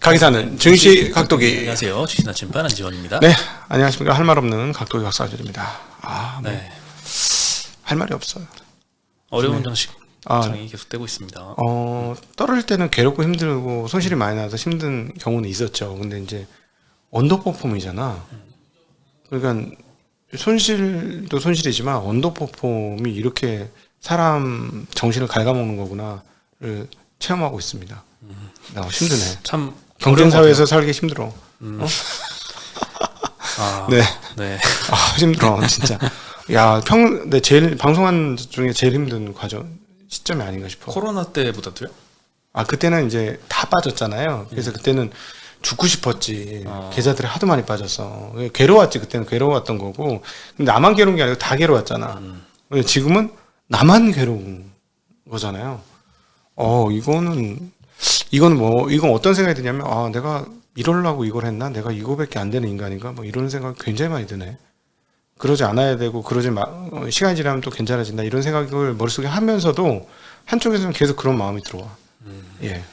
가기사는 증시 각도기. 안녕하세요. 주식나 침반 안지원입니다. 네, 안녕하십니까. 할 말 없는 각도기 박사들입니다. 아, 뭐, 네. 할 말이 없어요. 어려운 정식 아. 장이 계속되고 있습니다. 어, 떨어질 때는 괴롭고 힘들고 손실이 많이 나서 힘든 경우는 있었죠. 근데 이제 언더 퍼폼이잖아. 그러니까 손실도 손실이지만 언더 퍼폼이 이렇게 사람 정신을 갉아먹는 거구나를 체험하고 있습니다. 아, 힘드네. 참 경쟁 사회에서 살기 힘들어. 같아요. 아, 네. 네. 아 힘들어 진짜. 야 평, 내 제일 방송한 중에 제일 힘든 과정 시점이 아닌가 싶어. 코로나 때보다도요? 아 그때는 이제 다 빠졌잖아요. 그래서 그때는 죽고 싶었지. 어. 계좌들이 하도 많이 빠졌어. 괴로웠지 그때는 괴로웠던 거고. 근데 나만 괴로운 게 아니고 다 괴로웠잖아. 근데 지금은 나만 괴로운 거잖아요. 어 이거는 이건 뭐 이건 어떤 생각이 드냐면 아 내가 이러려고 이걸 했나? 내가 이거밖에 안 되는 인간인가? 뭐 이런 생각 굉장히 많이 드네. 그러지 않아야 되고 그러지 마 어, 시간이 지나면 또 괜찮아진다 이런 생각을 머릿속에 하면서도 한쪽에서는 계속 그런 마음이 들어와. 예.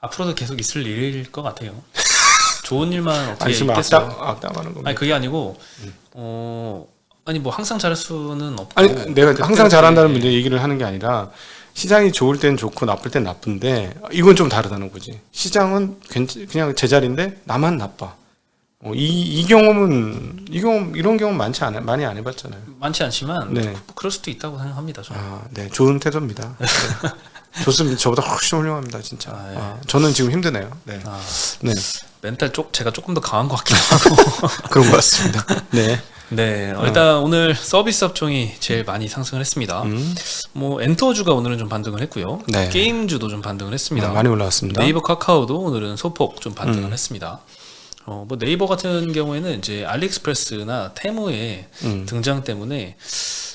앞으로도 계속 있을 일일 것 같아요. 좋은 일만 어떻게 아니 있겠어요? 악담 겁니다. 아니 그게 아니고 어 아니 뭐 항상 잘할 수는 없고 아니 내가 항상 잘한다는 문제 얘기를 하는 게 아니라 시장이 좋을 땐 좋고 나쁠 땐 나쁜데 이건 좀 다르다는 거지. 시장은 괜찮- 그냥 제자리인데 나만 나빠. 어, 이, 이 경험은 이 경험 이런 경험 많지 않아 많이 안 해봤잖아요. 많지 않지만 네. 뭐 그럴 수도 있다고 생각합니다. 저는. 아, 네, 좋은 태도입니다. 네. 좋습니다. 저보다 훨씬 훌륭합니다, 진짜. 아, 예. 아, 저는 지금 힘드네요. 네, 아, 네, 멘탈 쪽 제가 조금 더 강한 것 같기도 하고. 그런 것 같습니다. 네, 네, 일단 오늘 서비스 업종이 제일 많이 상승을 했습니다. 음, 뭐 엔터주가 오늘은 좀 반등을 했고요. 네. 게임주도 좀 반등을 했습니다. 아, 많이 올라왔습니다. 네이버 카카오도 오늘은 소폭 좀 반등을 음. 했습니다. 어, 뭐 네이버 같은 경우에는 이제 알리익스프레스나 테무의 음. 등장 때문에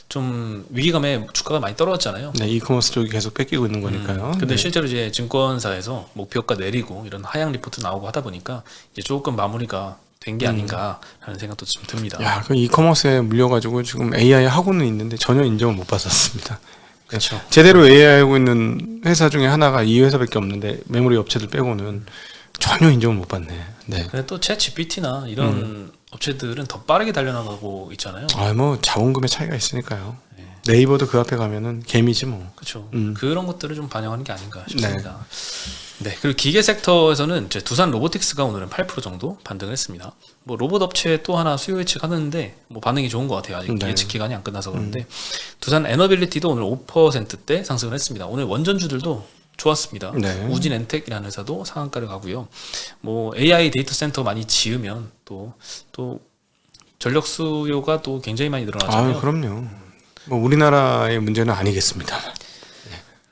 좀 위기감에 주가가 많이 떨어졌잖아요. 네, 이커머스 쪽이 계속 뺏기고 있는 거니까요. 근데 네. 실제로 이제 증권사에서 목표가 내리고 이런 하향 리포트 나오고 하다 보니까 이제 조금 마무리가 된 게 아닌가라는 생각도 좀 듭니다. 음. 야, 그 이커머스에 물려가지고 지금 AI 하고는 있는데 전혀 인정을 못 받았습니다. 그렇죠. 제대로 AI 하고 있는 회사 중에 하나가 이 회사밖에 없는데 메모리 업체들 빼고는 전혀 인정을 못 받네. 네. 근데 또챗 GPT나 이런 음. 업체들은 더 빠르게 달려나가고 있잖아요. 아, 뭐 자본금의 차이가 있으니까요. 네. 네이버도 그 앞에 가면은 개미지 뭐. 그렇죠. 음. 그런 것들을 좀 반영하는 게 아닌가 싶습니다. 네. 그리고 기계 섹터에서는 두산 로보틱스가 오늘은 8% 정도 반등을 했습니다. 뭐 로봇 업체 또 하나 수요 예측 하는데 뭐 반응이 좋은 것 같아요. 아직 네. 예측 기간이 안 끝나서 그런데 두산 에너빌리티도 오늘 5%대 상승을 했습니다. 오늘 원전주들도 좋았습니다. 네. 우진 엔텍이라는 회사도 상한가를 가고요. 뭐 AI 데이터 센터 많이 지으면 또또 전력 수요가 또 굉장히 많이 늘어나잖아요. 아, 그럼요. 뭐 우리나라의 문제는 아니겠습니다.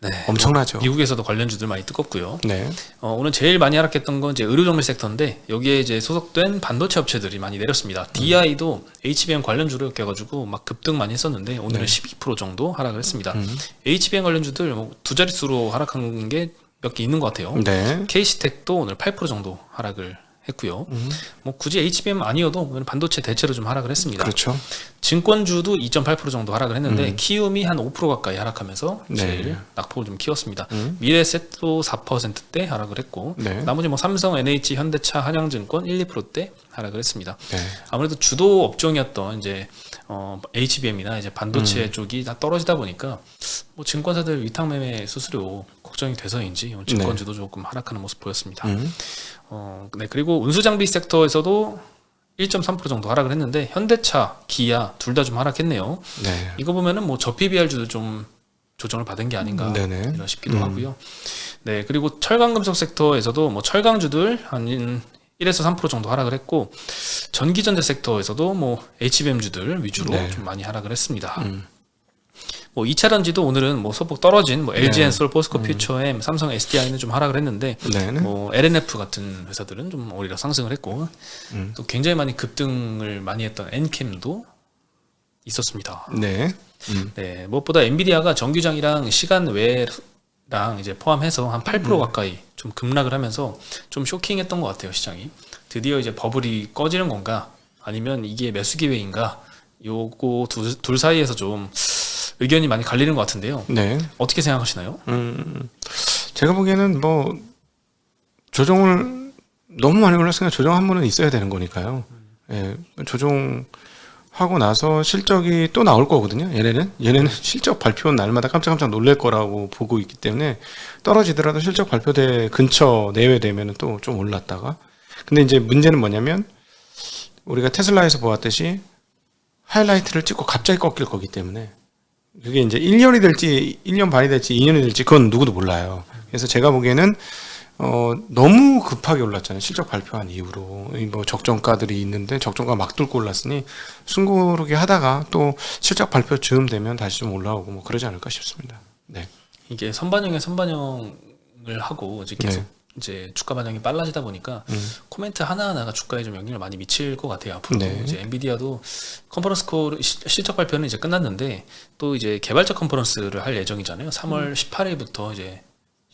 네. 엄청나죠. 미국에서도 관련주들 많이 뜨겁고요. 네. 어, 오늘 제일 많이 하락했던 건 이제 의료 정밀 섹터인데 여기에 이제 소속된 반도체 업체들이 많이 내렸습니다. DI도 HBM 관련주로 엮여가지고 막 급등 많이 했었는데 오늘은 12% 정도 하락을 했습니다. HBM 관련주들 뭐 두 자릿수로 하락한 게 몇 개 있는 것 같아요. 네. KC텍도 오늘 8% 정도 하락을 했고요. 뭐 굳이 HBM 아니어도 반도체 대체로 좀 하락을 했습니다. 그렇죠. 증권주도 2.8% 정도 하락을 했는데 키움이 한 5% 가까이 하락하면서 네. 제일 낙폭을 좀 키웠습니다. 음. 미래셋도 4%대 하락을 했고 네. 나머지 뭐 삼성, NH, 현대차, 한양증권 1, 2%대 하락을 했습니다. 네. 아무래도 주도 업종이었던 이제 어, HBM이나 이제 음. 반도체 쪽이 다 떨어지다 보니까 뭐 증권사들 위탁 매매 수수료 걱정이 돼서인지 증권주도 조금 하락하는 모습 보였습니다. 네. 음. 어, 네 그리고 운수 장비 섹터에서도 1.3% 정도 하락을 했는데 현대차, 기아 둘 다 좀 하락했네요. 네. 이거 보면은 뭐 저피 BR주도 좀 조정을 받은 게 아닌가 네네. 이런 싶기도 음. 하고요. 네 그리고 철강 금속 섹터에서도 뭐 철강주들 한 1에서 3% 정도 하락을 했고 전기전자 섹터에서도 뭐 HBM주들 위주로 네. 좀 많이 하락을 했습니다. 음. 뭐 2차 전지도 오늘은 뭐 소폭 떨어진 뭐 LG 네. 엔솔, 포스코 퓨처엠, 삼성 SDI는 좀 하락을 했는데 네. 뭐 LNF 같은 회사들은 좀 오히려 상승을 했고 음. 또 굉장히 많이 급등을 많이 했던 엔캠도 있었습니다. 네. 음. 네, 무엇보다 엔비디아가 정규장이랑 시간 외랑 이제 포함해서 한8% 음. 가까이 좀 급락을 하면서 좀 쇼킹했던 것 같아요 시장이. 드디어 이제 버블이 꺼지는 건가 아니면 이게 매수 기회인가 요거 두, 둘 사이에서 좀 의견이 많이 갈리는 것 같은데요. 네. 어떻게 생각하시나요? 음. 제가 보기에는 뭐 조정을 너무 많이 올랐으니까 조정 한 번은 있어야 되는 거니까요. 예, 조정 하고 나서 실적이 또 나올 거거든요. 얘네는 얘네는 실적 발표 날마다 깜짝깜짝 놀랄 거라고 보고 있기 때문에 떨어지더라도 실적 발표대 근처 내외 되면은 또좀 올랐다가 근데 이제 문제는 뭐냐면 우리가 테슬라에서 보았듯이 하이라이트를 찍고 갑자기 꺾일 거기 때문에 그게 이제 1년이 될지 1년 반이 될지 2년이 될지 그건 누구도 몰라요. 그래서 제가 보기에는 어 너무 급하게 올랐잖아요. 실적 발표한 이후로 이뭐 적정가들이 있는데 적정가 막 뚫고 올랐으니 숨고르게 하다가 또 실적 발표 즈음 되면 다시 좀 올라오고 뭐 그러지 않을까 싶습니다. 네. 이게 선반영에 선반영을 하고 이제 계속 네. 이제 주가 반영이 빨라지다 보니까 음. 코멘트 하나하나가 주가에 좀 영향을 많이 미칠 것 같아요. 앞으로 네. 이제 엔비디아도 컨퍼런스 콜 시- 실적 발표는 이제 끝났는데 또 이제 개발자 컨퍼런스를 할 예정이잖아요. 3월 18일부터 이제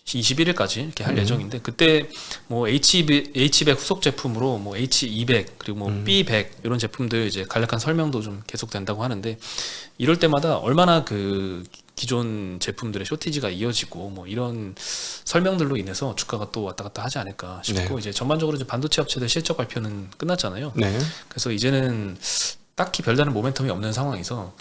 21일까지 이렇게 할 예정인데 그때 뭐 H200, H200 후속 제품으로 뭐 H200 그리고 뭐 B100 이런 제품들 이제 간략한 설명도 좀 계속 된다고 하는데 이럴 때마다 얼마나 그 기존 제품들의 쇼티지가 이어지고 뭐 이런 설명들로 인해서 주가가 또 왔다 갔다 하지 않을까 싶고 이제 전반적으로 이제 반도체 업체들 실적 발표는 끝났잖아요. 네. 그래서 이제는 딱히 별다른 모멘텀이 없는 상황에서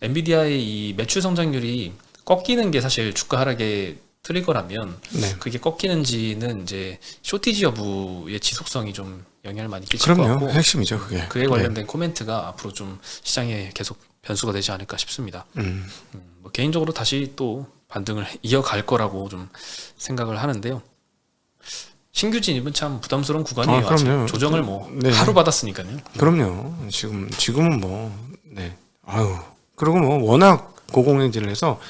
엔비디아의 이 매출 성장률이 꺾이는 게 사실 주가 하락의 트리거라면 네. 그게 꺾이는지는 이제 쇼티지 여부의 지속성이 좀 영향을 많이 끼칠 것 그럼요. 같고 핵심이죠, 그게. 그에 관련된 코멘트가 앞으로 좀 시장에 계속 변수가 되지 않을까 싶습니다. 네. 음. 음, 뭐 개인적으로 다시 또 반등을 이어갈 거라고 좀 생각을 하는데요. 신규 진입은 참 부담스러운 구간이에요. 아, 그럼요. 조정을 뭐 네. 하루 받았으니까요. 그럼요. 지금 지금은 뭐 네. 아유. 그리고 뭐 워낙 고공행진을 해서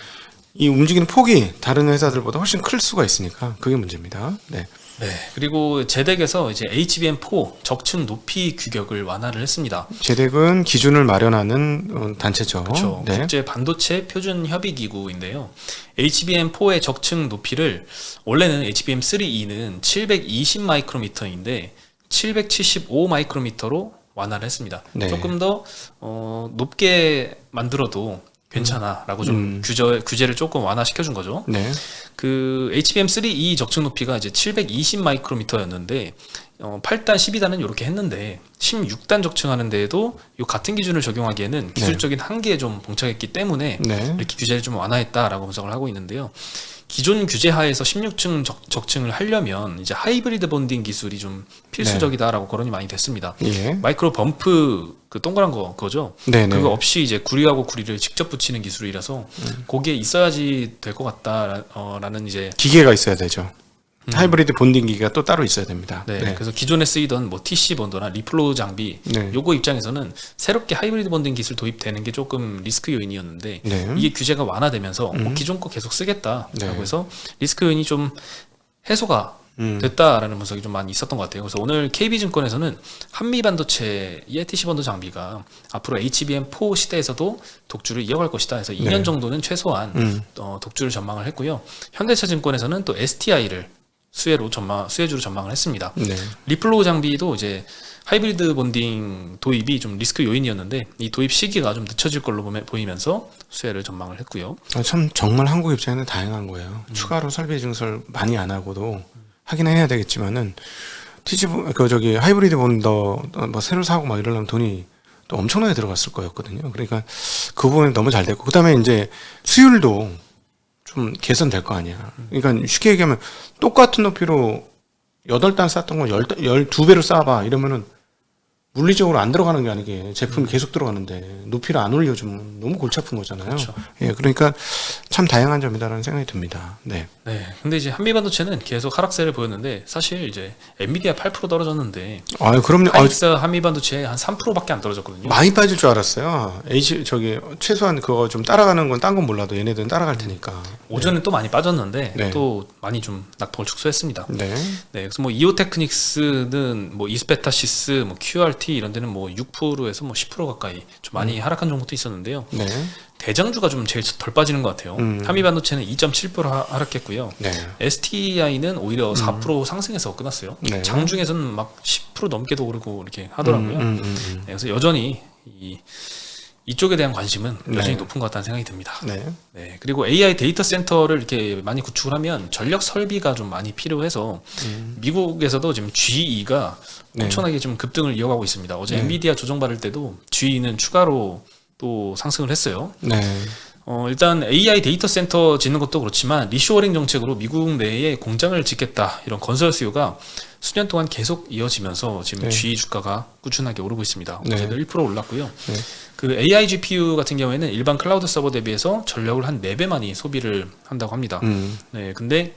이 움직이는 폭이 다른 회사들보다 훨씬 클 수가 있으니까 그게 문제입니다. 네. 네. 그리고 제덱에서 이제 HBM4 적층 높이 규격을 완화를 했습니다. 제덱은 기준을 마련하는 어, 단체죠. 그렇죠. 네. 국제 반도체 표준 협의 기구인데요. HBM4의 적층 높이를 원래는 HBM3E는 720 마이크로미터인데 775 마이크로미터로 완화를 했습니다. 네. 조금 더 어, 높게 만들어도 괜찮아라고 좀 음. 규제, 규제를 조금 완화시켜 준 거죠. 네. 그 HBM3E 적층 높이가 이제 720 마이크로미터였는데 어, 8단, 12단은 이렇게 했는데 16단 적층하는 데에도 이 같은 기준을 적용하기에는 기술적인 한계에 좀 봉착했기 때문에 네. 이렇게 규제를 좀 완화했다라고 분석을 하고 있는데요. 기존 규제 하에서 16층 적, 적층을 하려면 이제 하이브리드 본딩 기술이 좀 필수적이다라고 거론이 많이 됐습니다. 예. 마이크로 범프 그 동그란 거 그거죠. 네, 네. 그거 없이 이제 구리하고 구리를 직접 붙이는 기술이라서 음. 거기에 있어야지 될 것 같다라는 이제 기계가 있어야 되죠. 하이브리드 본딩 기계가 또 따로 있어야 됩니다. 네, 네. 그래서 기존에 쓰이던 뭐 TC 본더나 리플로우 장비 네. 요거 입장에서는 새롭게 하이브리드 본딩 기술 도입되는 게 조금 리스크 요인이었는데 네. 이게 규제가 완화되면서 뭐 기존 거 계속 쓰겠다라고 네. 해서 리스크 요인이 좀 해소가 음. 됐다라는 분석이 좀 많이 있었던 것 같아요. 그래서 오늘 KB증권에서는 한미 반도체 ETC 번도 장비가 앞으로 HBM4 시대에서도 독주를 이어갈 것이다. 해서 2년 네. 정도는 최소한 음. 어, 독주를 전망을 했고요. 현대차증권에서는 또 STI를 수혜로 전망 수혜주로 전망을 했습니다. 네. 리플로우 장비도 이제 하이브리드 본딩 도입이 좀 리스크 요인이었는데 이 도입 시기가 좀 늦춰질 걸로 보이면서 수혜를 전망을 했고요. 아, 참 정말 한국 입장에는 다양한 거예요. 음. 추가로 설비 증설 많이 안 하고도 하긴 해야 되겠지만은 티지 그 저기 하이브리드 본더 뭐 새로 사고 막 이러려면 돈이 또 엄청나게 들어갔을 거였거든요. 그러니까 그 부분이 너무 잘 됐고 그다음에 이제 수율도 좀 개선될 거 아니야. 그러니까 쉽게 얘기하면 똑같은 높이로 여덟 단 쌌던 거 열, 열두 배로 쌓아봐 이러면은 물리적으로 안 들어가는 게 아니게 제품이 계속 들어가는데 높이를 안 올려주면 너무 골치 아픈 거잖아요. 그렇죠. 예, 그러니까 참 다양한 점이다라는 생각이 듭니다. 네. 네. 근데 이제 한미 반도체는 계속 하락세를 보였는데 사실 이제 엔비디아 8% 떨어졌는데 아유, 그럼요. 아, 하이닉스 한미 반도체 한 3%밖에 안 떨어졌거든요. 많이 빠질 줄 알았어요. H 저기 최소한 그거 좀 따라가는 건 딴 건 몰라도 얘네들은 따라갈 테니까. 오전에 또 많이 빠졌는데 네. 또 많이 좀 낙폭을 축소했습니다. 네. 네, 그래서 뭐 이오테크닉스는 뭐 이스페타시스, 뭐 QRT 이런 데는 뭐 6%에서 뭐 10% 가까이 좀 많이 하락한 종목도 있었는데요. 네. 대장주가 좀 제일 덜 빠지는 것 같아요. 음. 한미반도체는 2.7% 하- 하락했고요. 네. STI는 오히려 4% 상승해서 끝났어요. 네. 장중에서는 막 10% 넘게도 오르고 이렇게 하더라고요. 음, 음, 음, 음. 네, 그래서 여전히 이 이쪽에 대한 관심은 여전히 네. 높은 것 같다는 생각이 듭니다. 네. 네, 그리고 AI 데이터 센터를 이렇게 많이 구축을 하면 전력 설비가 좀 많이 필요해서 미국에서도 지금 GE가 네. 엄청나게 좀 급등을 이어가고 있습니다. 어제 네. 엔비디아 조정 받을 때도 GE는 추가로 또 상승을 했어요. 네. 어, 일단 AI 데이터 센터 짓는 것도 그렇지만 리쇼어링 정책으로 미국 내에 공장을 짓겠다 이런 건설 수요가 수년 동안 계속 이어지면서 지금 네. GE 주가가 꾸준하게 오르고 있습니다. 네. 어제도 1% 올랐고요. 네. 그 AI GPU 같은 경우에는 일반 클라우드 서버 대비해서 전력을 한 4배 많이 소비를 한다고 합니다. 음. 네, 근데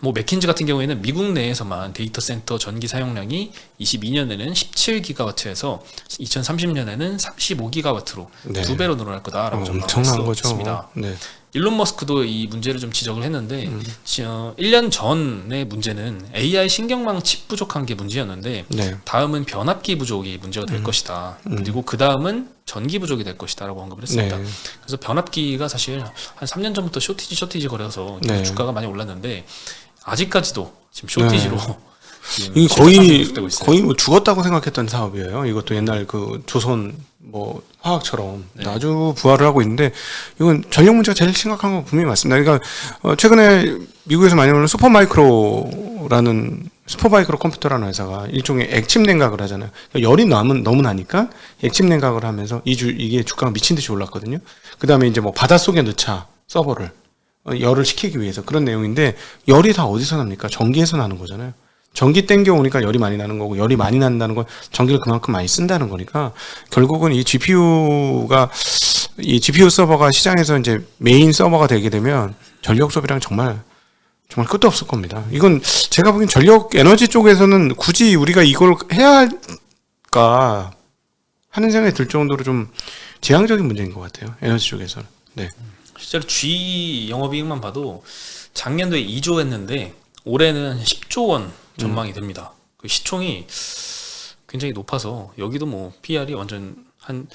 뭐 맥킨지 같은 경우에는 미국 내에서만 데이터 센터 전기 사용량이 22년에는 17기가와트에서 2030년에는 35기가와트로 네. 두 배로 늘어날 거다라고 어, 좀 엄청난 거죠. 있습니다. 네. 일론 머스크도 이 문제를 좀 지적을 했는데 음. 지- 어, 1년 전의 문제는 AI 신경망 칩 부족한 게 문제였는데 네. 다음은 변압기 부족이 문제가 될 것이다. 그리고 그 다음은 전기 부족이 될 것이다라고 언급을 했습니다. 네. 그래서 변압기가 사실 한 3년 전부터 쇼티지 쇼티지 거려서 네. 주가가 많이 올랐는데 아직까지도 지금 쇼티지로 지금 이게 거의. 거의 뭐 죽었다고 생각했던 사업이에요. 이것도 옛날 그 조선 뭐 화학처럼 네. 아주 부활을 하고 있는데 이건 전력 문제가 제일 심각한 건 분명히 맞습니다. 그러니까 어, 최근에 미국에서 많이 오는 슈퍼마이크로라는 슈퍼마이크로 컴퓨터라는 회사가 일종의 액침 냉각을 하잖아요. 그러니까 열이 너무 너무 나니까 액침 냉각을 하면서 이주 이게 주가가 미친 듯이 올랐거든요. 그다음에 이제 뭐 바닷속에 넣자 서버를 어, 열을 식히기 위해서 그런 내용인데 열이 다 어디서 납니까? 전기에서 나는 거잖아요. 전기 땡겨 오니까 열이 많이 나는 거고 열이 많이 난다는 건 전기를 그만큼 많이 쓴다는 거니까 결국은 이 GPU가 이 GPU 서버가 시장에서 이제 메인 서버가 되게 되면 전력 소비량 정말 정말 끝도 없을 겁니다. 이건 제가 보기엔 전력 에너지 쪽에서는 굳이 우리가 이걸 해야 할까 하는 생각이 들 정도로 좀 지향적인 문제인 것 같아요. 에너지 쪽에서는. 네. 실제로 G 영업이익만 봐도 작년도에 2조 했는데 올해는 10조 원 전망이 됩니다. 그 시총이 굉장히 높아서 여기도 뭐 PR이 완전 한,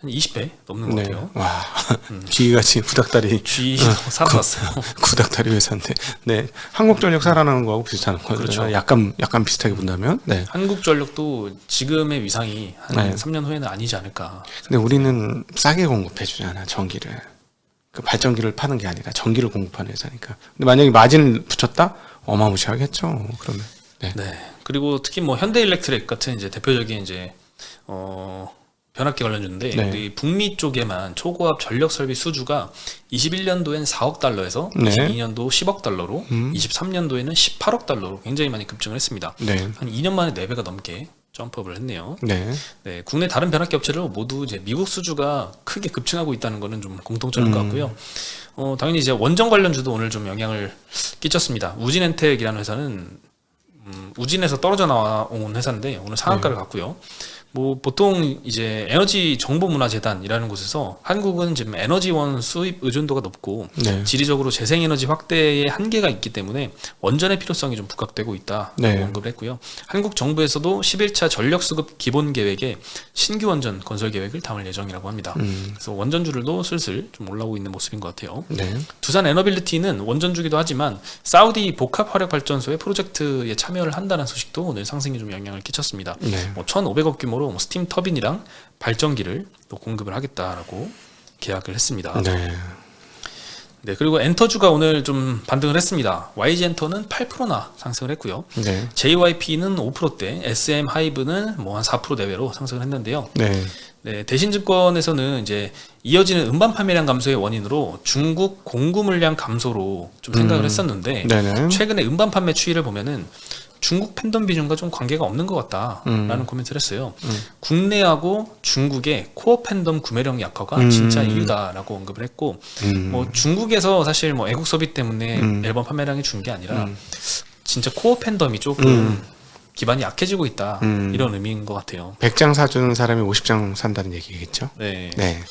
한 20배 넘는 것 네. 같아요. 와. 지같이 구닥다리 G 살아났어요. 구닥다리 회사인데. 네. 한국전력 살아나는 거하고 비슷한 거죠. 그렇죠. 약간 약간 비슷하게 본다면. 네. 한국전력도 지금의 위상이 한 네. 3년 후에는 아니지 않을까. 근데 우리는 싸게 공급해 주잖아, 전기를. 그 발전기를 파는 게 아니라 전기를 공급하는 회사니까. 근데 만약에 마진을 붙였다? 어마무시하겠죠. 그러면. 네. 네. 그리고 특히 뭐 현대일렉트릭 같은 이제 대표적인 이제 어 변압기 관련주인데 네. 우리 북미 쪽에만 초고압 전력 설비 수주가 21년도엔 4억 달러에서 네. 22년도 10억 달러로 음. 23년도에는 18억 달러로 굉장히 많이 급증을 했습니다. 네. 한 2년 만에 4배가 넘게 점프업을 했네요. 네. 네, 국내 다른 변압기 업체들 모두 이제 미국 수주가 크게 급증하고 있다는 것은 좀 공통점인 것 음. 같고요. 어, 당연히 이제 원전 관련주도 오늘 좀 영향을 끼쳤습니다. 우진엔텍이라는 회사는 음, 우진에서 떨어져 나온 회사인데 오늘 네. 상한가를 갔고요. 뭐 보통 이제 에너지 정보 문화 재단이라는 곳에서 한국은 지금 에너지원 수입 의존도가 높고 네. 지리적으로 재생 에너지 확대에 한계가 있기 때문에 원전의 필요성이 좀 부각되고 있다 네. 언급을 했고요. 한국 정부에서도 11차 전력 수급 기본 계획에 신규 원전 건설 계획을 담을 예정이라고 합니다. 음. 그래서 원전주들도 슬슬 좀 올라오고 있는 모습인 것 같아요. 네. 두산 에너빌리티는 원전주기도 하지만 사우디 복합 화력 발전소의 프로젝트에 참여를 한다는 소식도 오늘 상승에 좀 영향을 끼쳤습니다. 네. 뭐 1,500억 규모로 뭐 스팀 터빈이랑 발전기를 또 공급을 하겠다라고 계약을 했습니다. 네. 네, 그리고 엔터주가 오늘 좀 반등을 했습니다. YG 엔터는 8%나 상승을 했고요. 네. JYP는 5%대, SM 하이브는 뭐 한 4% 내외로 상승을 했는데요. 네. 네, 대신증권에서는 이제 이어지는 음반 판매량 감소의 원인으로 중국 공구 물량 감소로 좀 생각을 음. 했었는데 네네. 최근에 음반 판매 추이를 보면은 중국 팬덤 비중과 좀 관계가 없는 것 같다라는 음. 코멘트를 했어요. 국내하고 중국의 코어 팬덤 구매력 약화가 음. 진짜 이유다라고 언급을 했고 음. 뭐 중국에서 사실 뭐 애국 소비 때문에 음. 앨범 판매량이 준 게 아니라 음. 진짜 코어 팬덤이 조금 음. 기반이 약해지고 있다 음. 이런 의미인 것 같아요. 100장 사주는 사람이 50장 산다는 얘기겠죠. 네. 네.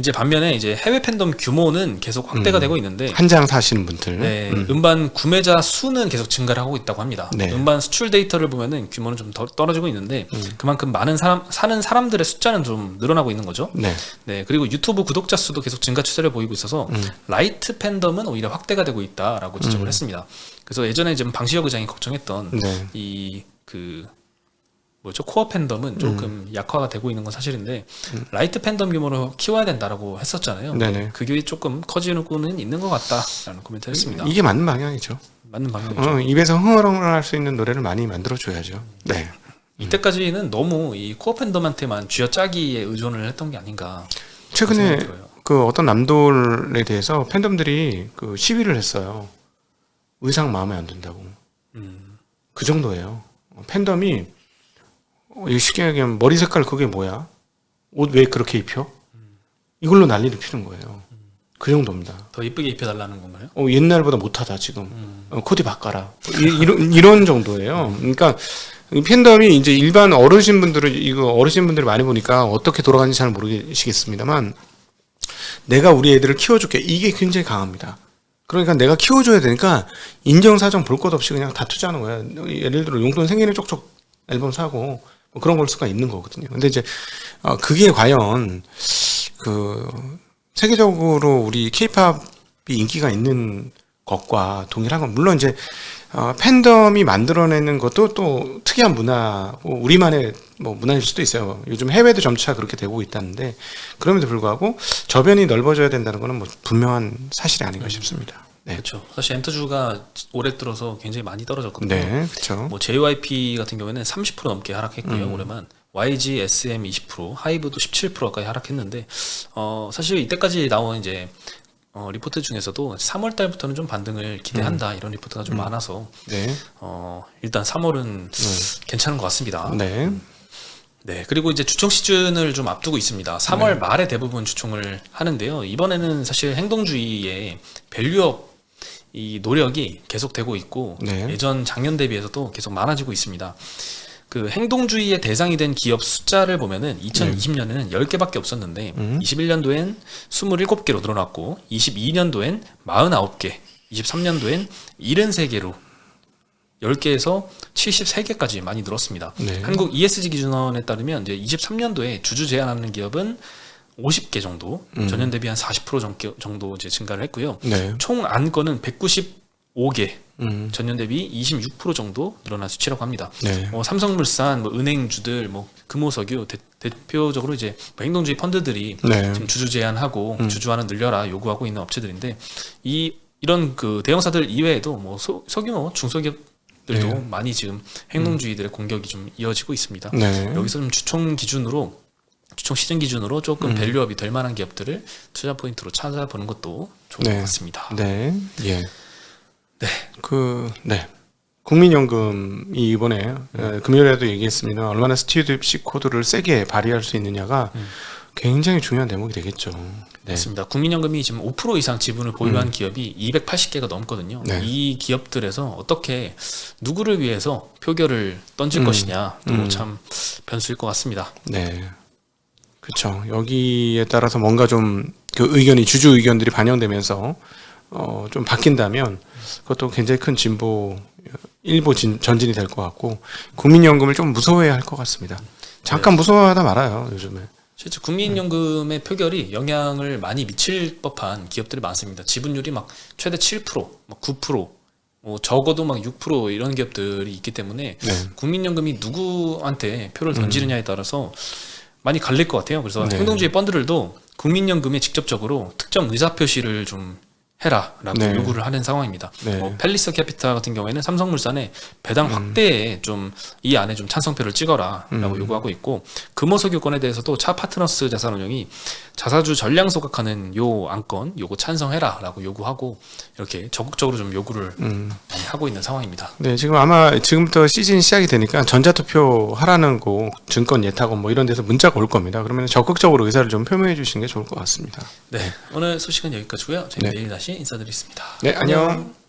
그 이제 반면에 이제 해외 팬덤 규모는 계속 확대가 음. 되고 있는데 한 장 사시는 분들. 네, 음. 음반 구매자 수는 계속 증가를 하고 있다고 합니다. 네. 음반 수출 데이터를 보면은 규모는 좀 더 떨어지고 있는데 음. 그만큼 많은 사람 사는 사람들의 숫자는 좀 늘어나고 있는 거죠. 네. 네, 그리고 유튜브 구독자 수도 계속 증가 추세를 보이고 있어서 음. 라이트 팬덤은 오히려 확대가 되고 있다라고 지적을 했습니다. 그래서 예전에 지금 방시혁 의장이 걱정했던 네. 이그 뭐죠 코어 팬덤은 조금 약화가 되고 있는 건 사실인데 라이트 팬덤 규모로 키워야 된다라고 했었잖아요. 네네. 그게 조금 커지고는 있는 것 같다라는 코멘트를 했습니다. 이게 맞는 방향이죠. 맞는 방향이죠. 어, 입에서 흥얼흥얼할 수 있는 노래를 많이 만들어 줘야죠. 네. 이때까지는 너무 이 코어 팬덤한테만 쥐어짜기에 의존을 했던 게 아닌가. 최근에. 그 어떤 남돌에 대해서 팬덤들이 그 시위를 했어요. 의상 마음에 안 든다고. 음, 그 정도예요. 어, 팬덤이 어, 이 쉽게 얘기하면 머리 색깔 그게 뭐야? 옷 왜 그렇게 입혀? 이걸로 난리를 피는 거예요. 그 정도입니다. 더 이쁘게 입혀달라는 건가요? 어, 옛날보다 못하다 지금. 음. 어, 코디 바꿔라. 이, 런 이런 정도예요. 그러니까 이 팬덤이 이제 일반 어르신 분들을 이거 어르신 분들을 많이 보니까 어떻게 돌아가는지 잘 모르시겠습니다만 내가 우리 애들을 키워줄게 이게 굉장히 강합니다. 그러니까 내가 키워줘야 되니까 인정사정 볼 것 없이 그냥 다 투자하는 거야. 예를 들어 용돈 생일에 쪽쪽 앨범 사고 뭐 그런 걸 수가 있는 거거든요. 근데 이제 어, 그게 과연 그 세계적으로 우리 케이팝이 인기가 있는 것과 동일한 건 물론 이제 어, 팬덤이 만들어내는 것도 또 특이한 문화, 뭐 우리만의 뭐 문화일 수도 있어요. 요즘 해외도 점차 그렇게 되고 있다는데 그럼에도 불구하고 저변이 넓어져야 된다는 거는 뭐 분명한 사실이 아닌가 싶습니다. 네, 그렇죠. 사실 엔터주가 올해 들어서 굉장히 많이 떨어졌거든요. 네, 그렇죠. 뭐 JYP 같은 경우에는 30% 넘게 하락했고요 음. 올해만 YG, SM 20%, 하이브도 17%까지 하락했는데 어 사실 이때까지 나온 이제 어, 리포트 중에서도 3월 달부터는 좀 반등을 음. 기대한다 이런 리포트가 좀 많아서 네, 어 일단 3월은 괜찮은 것 같습니다. 네, 네, 그리고 이제 주총 시즌을 좀 앞두고 있습니다. 3월 네. 말에 대부분 주총을 하는데요. 이번에는 사실 행동주의의 밸류업 이 노력이 계속되고 있고 네. 예전 작년 대비해서도 계속 많아지고 있습니다. 그 행동주의의 대상이 된 기업 숫자를 보면은 2020년에는 10개밖에 없었는데 음. 21년도엔 27개로 늘어났고 22년도엔 49개, 23년도엔 73개로 10개에서 73개까지 많이 늘었습니다. 네. 한국 ESG 기준원에 따르면 이제 23년도에 주주 제한하는 기업은 50개 정도, 음. 전년 대비 한40% 정도, 정도 이제 증가를 했고요. 네, 총 안건은 195개, 음, 전년 대비 26% 정도 늘어난 수치라고 합니다. 네, 뭐 삼성물산, 뭐 은행주들, 뭐 금호석유 대, 표적으로 이제 뭐 행동주의 펀드들이 네, 지금 주주 제한하고 음. 주주하는 늘려라 요구하고 있는 업체들인데 이 이런 그 대형사들 이외에도 뭐 소, 소규모 중소기업 들도 네. 많이 지금 행동주의들의 공격이 좀 이어지고 있습니다. 네, 여기서 좀 주총 기준으로 주총 시즌 기준으로 조금 음. 밸류업이 될 만한 기업들을 투자 포인트로 찾아보는 것도 좋은 네. 것 같습니다. 네, 예, 네. 그, 네. 국민연금이 이번에 에, 금요일에도 얘기했습니다. 얼마나 스튜디오식 코드를 세게 발휘할 수 있느냐가 음. 굉장히 중요한 대목이 되겠죠. 네. 맞습니다. 국민연금이 지금 5% 이상 지분을 보유한 기업이 280개가 넘거든요. 네. 이 기업들에서 어떻게 누구를 위해서 표결을 던질 음. 것이냐 또 음. 참 변수일 것 같습니다. 네. 그렇죠. 여기에 따라서 뭔가 좀 그 의견이 주주 의견들이 반영되면서 어, 좀 바뀐다면 그것도 굉장히 큰 진보 일보 진, 전진이 될 것 같고 국민연금을 좀 무서워해야 할 것 같습니다. 잠깐 무서워하다 말아요 요즘에. 실제 국민연금의 표결이 영향을 많이 미칠 법한 기업들이 많습니다. 지분율이 막 최대 7%, 막 9%, 뭐 적어도 막 6% 이런 기업들이 있기 때문에 네. 국민연금이 누구한테 표를 던지느냐에 따라서 많이 갈릴 것 같아요. 그래서 네. 행동주의 펀드들도 국민연금에 직접적으로 특정 의사 표시를 좀 해라라고 네. 요구를 하는 상황입니다. 네. 뭐 펠리스 캐피탈 같은 경우에는 삼성물산에 배당 확대에 좀이 안에 좀 찬성표를 찍어라라고 음. 요구하고 있고 금호석유권에 대해서도 차 파트너스 자산운용이 자사주 전량 소각하는 요 안건 요거 찬성해라라고 요구하고 이렇게 적극적으로 좀 요구를 음. 많이 하고 있는 상황입니다. 네, 지금 아마 지금부터 시즌 시작이 되니까 전자투표 하라는 거 증권 예탁원 뭐 이런 데서 문자가 올 겁니다. 그러면 적극적으로 의사를 좀 표명해 주시는 게 좋을 것 같습니다. 네 오늘 소식은 여기까지고요. 저희 네. 내일 다시 인사드리겠습니다. 네, 안녕.